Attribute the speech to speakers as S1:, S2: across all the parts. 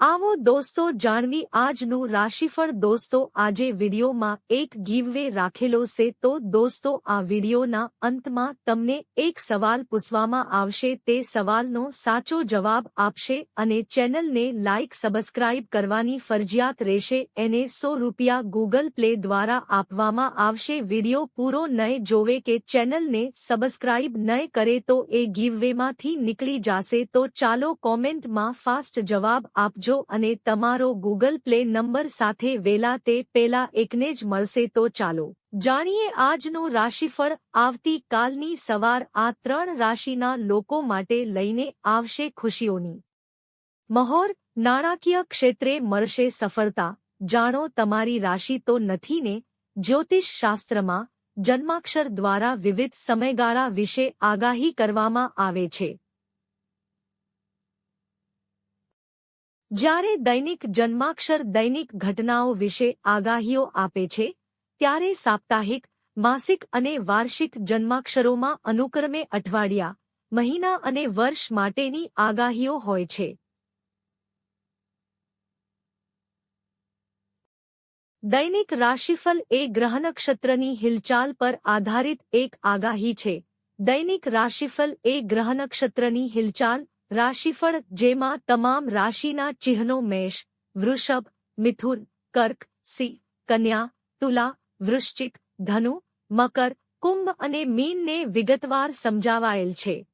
S1: આવો દોસ્તો, જાણવી આજનું રાશિફળ દોસ્તો, આજે વિડીયોમાં એક ગીવવે રાખેલો છે. તો દોસ્તો, આ વિડીયોના અંતમાં તમને એક સવાલ પૂછવામાં આવશે. તે સવાલનો સાચો જવાબ આપશે અને ચેનલને લાઇક સબસ્ક્રાઇબ કરવાની ફરજિયાત રહેશે. એને સો રૂપિયા ગૂગલ પ્લે દ્વારા આપવામાં આવશે. વીડિયો પૂરો નહીં જોવે કે ચેનલને સબસ્ક્રાઇબ નહીં કરે તો એ ગીવવેમાંથી નીકળી જશે. તો ચાલો કોમેન્ટમાં ફાસ્ટ જવાબ આપજો. આપજો અને તમારો ગૂગલ પ્લે નંબર સાથે વેલા તે પેલા એકને જ મળશે તો ચાલો જાણીએ આજનું રાશિફળ આવતી કાલની સવાર આ ત્રણ રાશિના લોકો માટે લઈને આવશે ખુશીઓની. મહોર નાણાકીય ક્ષેત્રે મળશે સફળતા. જાણો તમારી રાશિ તો નથી ને? જ્યોતિષ શાસ્ત્રમાં જન્માક્ષર દ્વારા વિવિધ સમયગાળા વિશે આગાહી કરવામાં આવે છે. જ્યારે દૈનિક જન્માક્ષર દૈનિક ઘટનાઓ વિશે આગાહીઓ આપે છે, ત્યારે સાપ્તાહિક, માસિક અને વાર્ષિક જન્માક્ષરોમાં અનુક્રમે અઠવાડિયા, મહિના અને વર્ષ માટેની આગાહીઓ હોય છે. દૈનિક રાશિફલ એ ગ્રહનક્ષત્રની હિલચાલ પર આધારિત એક આગાહી છે. દૈનિક રાશિફલ એ ગ્રહનક્ષત્રની હિલચાલ રાશિફળ, જેમાં તમામ રાશિના ચિહ્નો મેષ, વૃષભ, મિથુન, કર્ક, સિંહ, કન્યા, તુલા, વૃશ્ચિક, ધનુ, મકર, કુંભ અને મીનને વિગતવાર સમજાવાયેલ છે.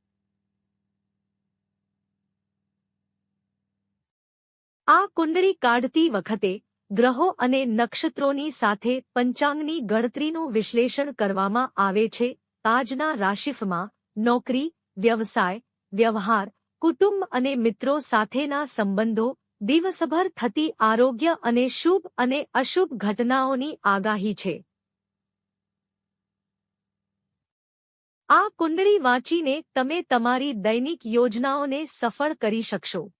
S1: આ કુંડળી કાઢતી વખતે ગ્રહો અને નક્ષત્રોની સાથે પંચાંગની ગણતરીનું વિશ્લેષણ કરવામાં આવે છે. આજના રાશિફમાં નોકરી, વ્યવસાય, વ્યવહાર કુટુંબ અને મિત્રો સાથેના સંબંધો, દિવસભર થતી આરોગ્ય અને શુભ અને અશુભ ઘટનાઓની આગાહી છે. આ કુંડળી વાંચીને તમે તમારી દૈનિક યોજનાઓને સફળ કરી શકશો.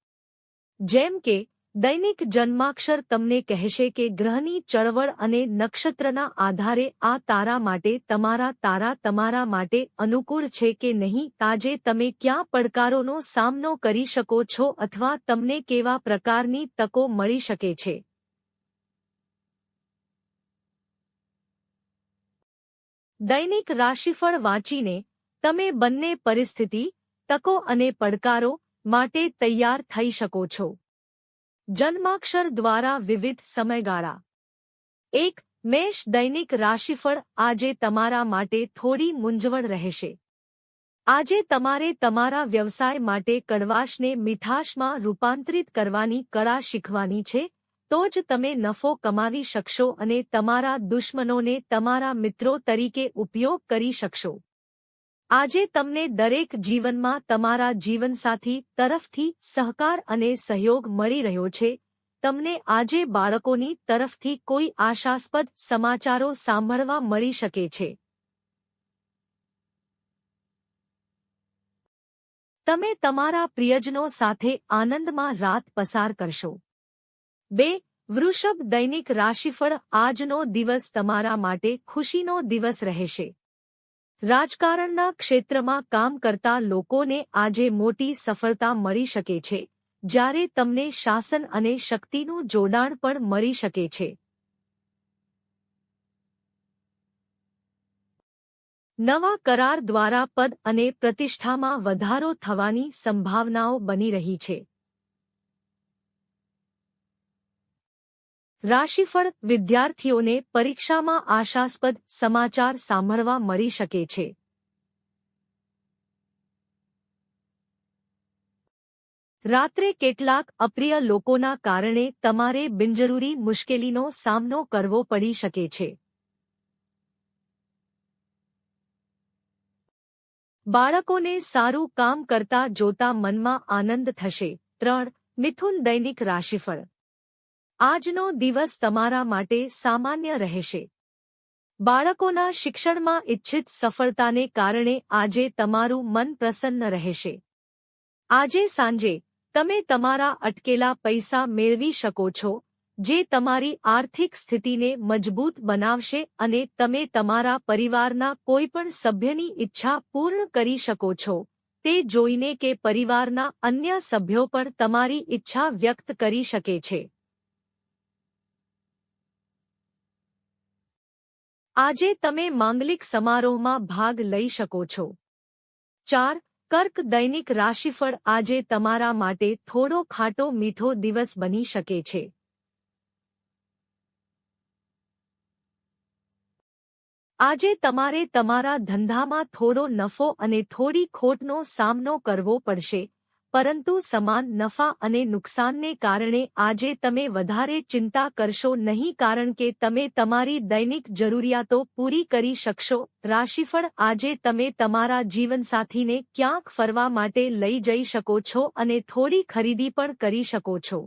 S1: જેમ કે દૈનિક જન્માક્ષર તમને કહેશે કે ગ્રહની ચળવળ અને નક્ષત્રના આધારે આ તારા માટે તમારા તારા તમારા માટે અનુકૂળ છે કે નહીં? તાજે તમે ક્યાં પડકારોનો સામનો કરી શકો છો અથવા તમને કેવા પ્રકારની તકો મળી શકે છે? દૈનિક રાશિફળ વાંચીને તમે બંને પરિસ્થિતિ, તકો અને પડકારો માટે તૈયાર થઈ શકો છો. જન્માક્ષર દ્વારા વિવિધ સમયગાળા. એક, મેષ દૈનિક રાશિફળ આજે તમારા માટે થોડી મૂંઝવણ રહેશે. આજે તમારે તમારા વ્યવસાય માટે કડવાશને મીઠાશમાં રૂપાંતરિત કરવાની કળા શીખવાની છે, તો જ તમે નફો કમાવી શકશો અને તમારા દુશ્મનોને તમારા મિત્રો તરીકે ઉપયોગ કરી શકશો. આજે તમને દરેક જીવનમાં તમારા જીવનસાથી તરફથી સહકાર અને સહયોગ મળી રહ્યો છે. તમને આજે બાળકોની તરફથી કોઈ આશાસ્પદ સમાચારો સાંભળવા મળી શકે છે. તમે તમારા પ્રિયજનો સાથે આનંદમાં રાત પસાર કરશો. બે, વૃષભ દૈનિક રાશિફળ આજનો દિવસ તમારા માટે ખુશીનો દિવસ રહેશે. રાજકારણના ક્ષેત્રમાં કામ કરતા લોકોને આજે મોટી સફળતા મળી શકે છે. જ્યારે તમને શાસન અને શક્તિનું જોડાણ પણ મળી શકે છે. નવા કરાર દ્વારા પદ અને પ્રતિષ્ઠામાં વધારો થવાની સંભાવનાઓ બની રહી છે. રાશિફળ વિદ્યાર્થીઓને પરીક્ષામાં આશાસ્પદ સમાચાર સાંભળવા મળી શકે છે. રાત્રે કેટલાક અપ્રિય લોકોના કારણે તમારે બિનજરૂરી મુશ્કેલીનો સામનો કરવો પડી શકે છે. બાળકોને સારું કામ કરતા જોતા મનમાં આનંદ થશે. ત્રણ, મિથુન દૈનિક રાશિફળ. આજનો દિવસ તમારા માટે સામાન્ય રહેશે. બાળકોના શિક્ષણમાં ઇચ્છિત સફળતાને કારણે આજે તમારું મન પ્રસન્ન રહેશે. આજે સાંજે, તમે તમારા અટકેલા પૈસા મેળવી શકો છો, જે તમારી આર્થિક સ્થિતિને મજબૂત બનાવશે અને તમે તમારા પરિવારના કોઈપણ સભ્યની ઈચ્છા પૂર્ણ કરી શકો છો. તે જોઈને કે પરિવારના અન્ય સભ્યો પણ તમારી ઈચ્છા વ્યક્ત કરી શકે છે. આજે તમે માંગલિક સમારોહમાં ભાગ લઈ શકો છો. ચાર, કર્ક દૈનિક રાશિફળ આજે તમારા માટે થોડો ખાટો મીઠો દિવસ બની શકે છે. આજે તમારે તમારા ધંધામાં થોડો નફો અને થોડી ખોટનો સામનો કરવો પડશે. પરંતુ સમાન નફા અને નુકસાનને કારણે આજે તમે વધારે ચિંતા કરશો નહીં કારણ કે તમે તમારી દૈનિક જરૂરિયાતો પૂરી કરી શકશો. રાશિફળ આજે તમે તમારા જીવનસાથીને ક્યાંક ફરવા માટે લઈ જઈ શકો છો અને થોડી ખરીદી પણ કરી શકો છો.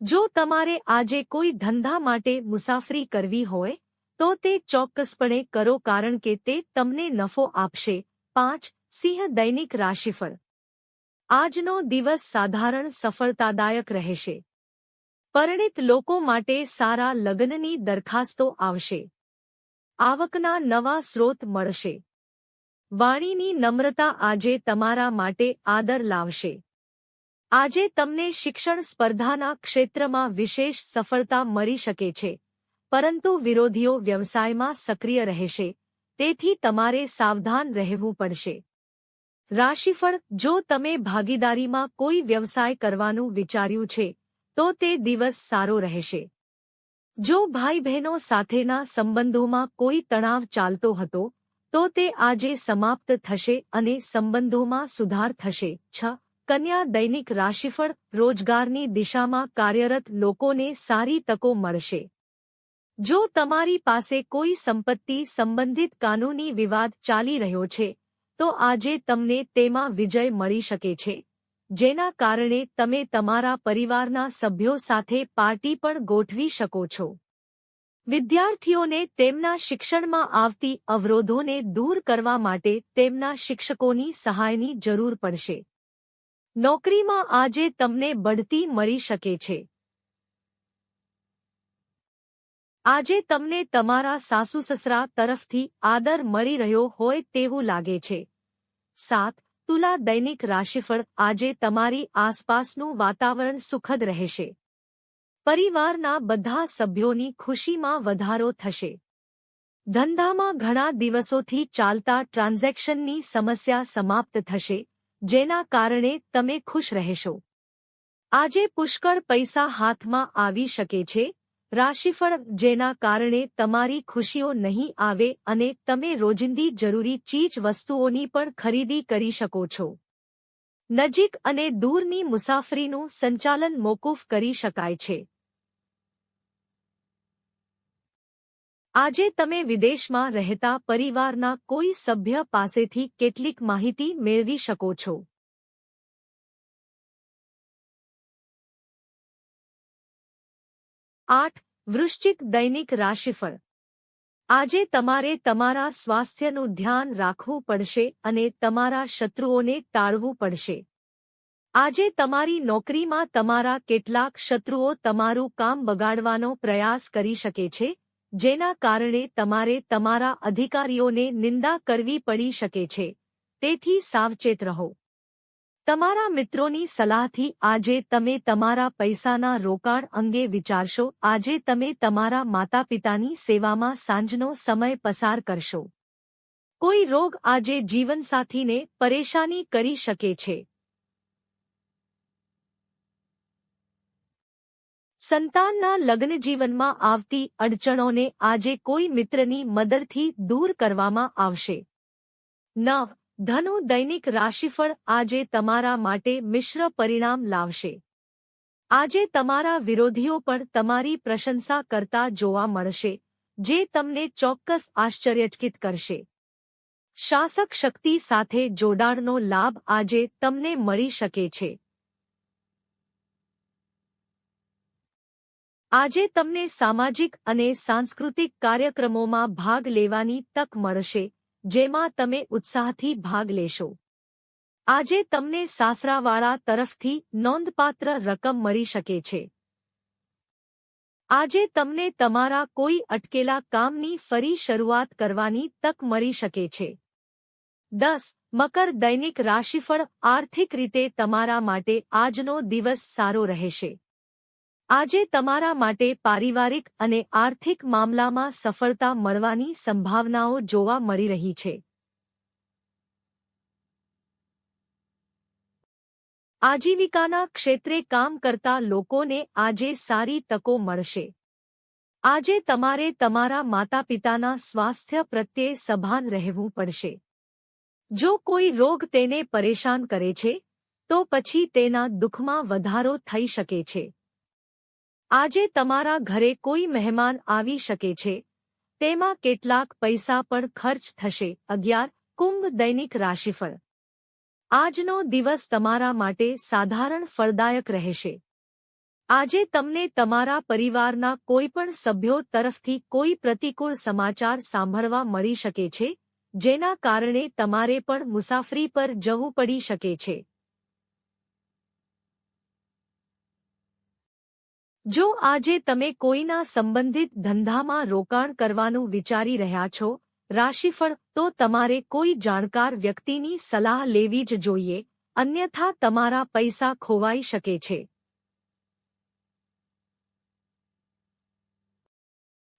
S1: જો તમારે આજે કોઈ ધંધા માટે મુસાફરી કરવી હોય, તો તે ચોક્કસપણે કરો કારણ કે તે તમને નફો આપશે. પાંચ, સિંહ દૈનિક રાશિફળ. આજનો દિવસ સાધારણ સફળતાદાયક રહેશે. પરિણિત લોકો માટે સારા લગ્નની દરખાસ્તો આવશે. આવકના નવા સ્રોત મળશે. વાણીની નમ્રતા આજે તમારા માટે આદર લાવશે. આજે તમને શિક્ષણ સ્પર્ધાના ક્ષેત્રમાં વિશેષ સફળતા મળી શકે છે, પરંતુ વિરોધીઓ વ્યવસાયમાં સક્રિય રહેશે, તેથી તમારે સાવધાન રહેવું પડશે. રાશિફળ, જો તમે ભાગીદારીમાં કોઈ વ્યવસાય કરવાનું વિચાર્યું છે, તો તે દિવસ સારો રહેશે. જો ભાઈ બહેનો સાથેના સંબંધોમાં કોઈ તણાવ ચાલતો હતો, તો તે આજે સમાપ્ત થશે અને સંબંધોમાં સુધાર થશે. છ, કન્યા દૈનિક રાશિફળ, રોજગારની દિશામાં કાર્યરત લોકોને સારી તકો મળશે. જો તમારી પાસે કોઈ સંપત્તિ સંબંધિત કાનૂની વિવાદ ચાલી રહ્યો છે તો આજે તમને તેમાં વિજય મળી શકે છે. જેના કારણે તમે તમારા પરિવારના સભ્યો સાથે પાર્ટી પણ ગોઠવી શકો છો. વિદ્યાર્થીઓને તેમના શિક્ષણમાં આવતી અવરોધોને દૂર કરવા માટે તેમના શિક્ષકોની સહાયની જરૂર પડશે. નોકરીમાં આજે તમને બઢતી મળી શકે છે. આજે તમને તમારા સાસુ સસરા તરફથી આદર મળી રહ્યો હોય તેવું લાગે છે. સાત, તુલા દૈનિક રાશિફળ આજે તમારી આસપાસનું વાતાવરણ સુખદ રહેશે. પરિવારના બધા સભ્યોની ખુશીમાં વધારો થશે. ધંધામાં ઘણા દિવસોથી ચાલતા ટ્રાન્ઝેક્શનની સમસ્યા સમાપ્ત થશે, જેના કારણે તમે ખુશ રહેશો. આજે પુષ્કળ પૈસા હાથમાં આવી શકે છે રાશિફળ જેના કારણે તમારી ખુશીઓ નહીં આવે અને તમે રોજિંદી જરૂરી ચીજ વસ્તુઓની પણ ખરીદી કરી શકો છો. નજીક અને દૂરની મુસાફરીનું સંચાલન મોકૂફ કરી શકાય છે. આજે તમે વિદેશમાં રહેતા પરિવારના કોઈ સભ્ય પાસેથી કેટલીક માહિતી મેળવી શકો છો. આઠ, વૃશ્ચિક દૈનિક રાશિફળ. આજે તમારે તમારા સ્વાસ્થ્યનું ધ્યાન રાખવું પડશે અને તમારા શત્રુઓને ટાળવું પડશે. આજે તમારી નોકરીમાં તમારા કેટલાક શત્રુઓ તમારું કામ બગાડવાનો પ્રયાસ કરી શકે છે, જેના કારણે તમારે તમારા અધિકારીઓને નિંદા કરવી પડી શકે છે. તેથી સાવચેત રહો. તમારા મિત્રોની સલાહથી આજે તમે તમારા પૈસાના રોકાણ અંગે વિચારશો. આજે તમે તમારા માતા પિતાની સેવામાં સાંજનો સમય પસાર કરશો. કોઈ રોગ આજે જીવનસાથીને પરેશાની કરી શકે છે. સંતાનના લગ્નજીવનમાં આવતી અડચણોને આજે કોઈ મિત્રની મદદથી દૂર કરવામાં આવશે. નવ ધનુ દૈનિક રાશિફળ આજે તમારા માટે મિશ્ર પરિણામ લાવશે. આજે તમારા વિરોધીઓ પણ તમારી પ્રશંસા કરતા જોવા મળશે, જે તમને ચોક્કસ આશ્ચર્યચકિત કરશે. શાસક શક્તિ સાથે જોડાણનો લાભ આજે તમને મળી શકે છે. આજે તમને સામાજિક અને સાંસ્કૃતિક કાર્યક્રમોમાં ભાગ લેવાની તક મળશે જેમાં તમે ઉત્સાહથી ભાગ લેશો. આજે તમને સાસરાવાળા તરફથી નોંધપાત્ર રકમ મળી શકે છે. આજે તમને તમારા કોઈ અટકેલા કામની ફરી શરૂઆત કરવાની તક મળી શકે છે. દસ, મકર દૈનિક રાશિફળ આર્થિક રીતે તમારા માટે આજનો દિવસ સારો રહેશે. આજે તમારા માટે પારિવારિક અને આર્થિક મામલામાં સફળતા મળવાની સંભાવનાઓ જોવા મળી રહી છે. આજીવિકાના ક્ષેત્રે કામ કરતા લોકોને આજે સારી તકો મળશે. આજે તમારે તમારા માતાપિતાના સ્વાસ્થ્ય પ્રત્યે સભાન રહેવું પડશે. જો કોઈ રોગ તેને પરેશાન કરે છે, તો પછી તેના દુઃખમાં વધારો થઈ શકે છે. આજે તમારા ઘરે કોઈ મહેમાન આવી શકે છે? તેમાં કેટલાક પૈસા પણ ખર્ચ થશે. અગિયાર, કુંભ દૈનિક રાશિફળ. આજનો દિવસ તમારા માટે સાધારણ ફળદાયક રહેશે. આજે તમને તમારા પરિવારના કોઈપણ સભ્યો તરફથી કોઈ પ્રતિકૂળ સમાચાર સાંભળવા મળી શકે છે, જેના કારણે તમારે પણ મુસાફરી પર જવું પડી શકે છે. જો આજે તમે કોઈના સંબંધિત ધંધામાં રોકાણ કરવાનું વિચારી રહ્યા છો, રાશિફળ, તો તમારે કોઈ જાણકાર વ્યક્તિની સલાહ લેવી જ જોઈએ, અન્યથા તમારા પૈસા ખોવાઈ શકે છે.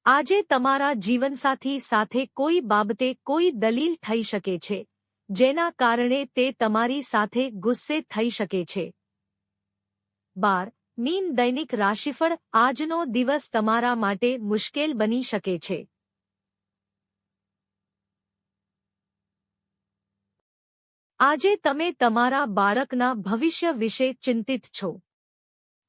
S1: આજે તમારા જીવનસાથી સાથે કોઈ બાબતે કોઈ દલીલ થઈ શકે છે, જેના કારણે તે તમારી સાથે ગુસ્સે થઈ શકે છે. બાર મીન દૈનિક રાશિફળ આજનો દિવસ તમારા માટે મુશ્કેલ બની શકે છે. આજે તમે તમારા બાળકના ભવિષ્ય વિશે ચિંતિત છો.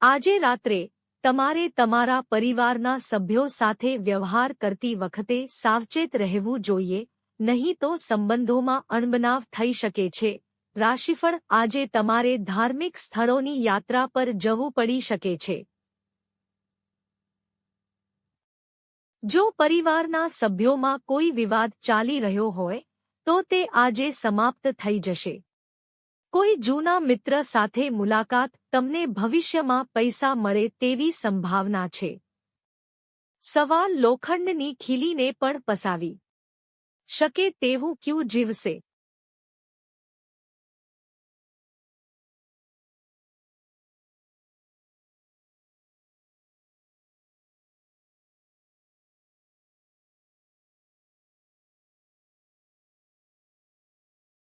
S1: આજે રાત્રે તમારે તમારા પરિવારના સભ્યો સાથે વ્યવહાર કરતી વખતે સાવચેત રહેવું જોઈએ, નહીં તો સંબંધોમાં અણબનાવ થઈ શકે છે. રાશિફળ આજે તમારે ધાર્મિક સ્થળોની યાત્રા પર જવું પડી શકે છે. જો પરિવારના સભ્યોમાં કોઈ વિવાદ ચાલી રહ્યો હોય, તો તે આજે સમાપ્ત થઈ જશે. કોઈ જૂના મિત્ર સાથે મુલાકાત તમને ભવિષ્યમાં પૈસા મળે તેવી સંભાવના છે. સવાલ લોખંડની ખીલીને પણ પસાવી શકે તેવું ક્યુ જીવશે?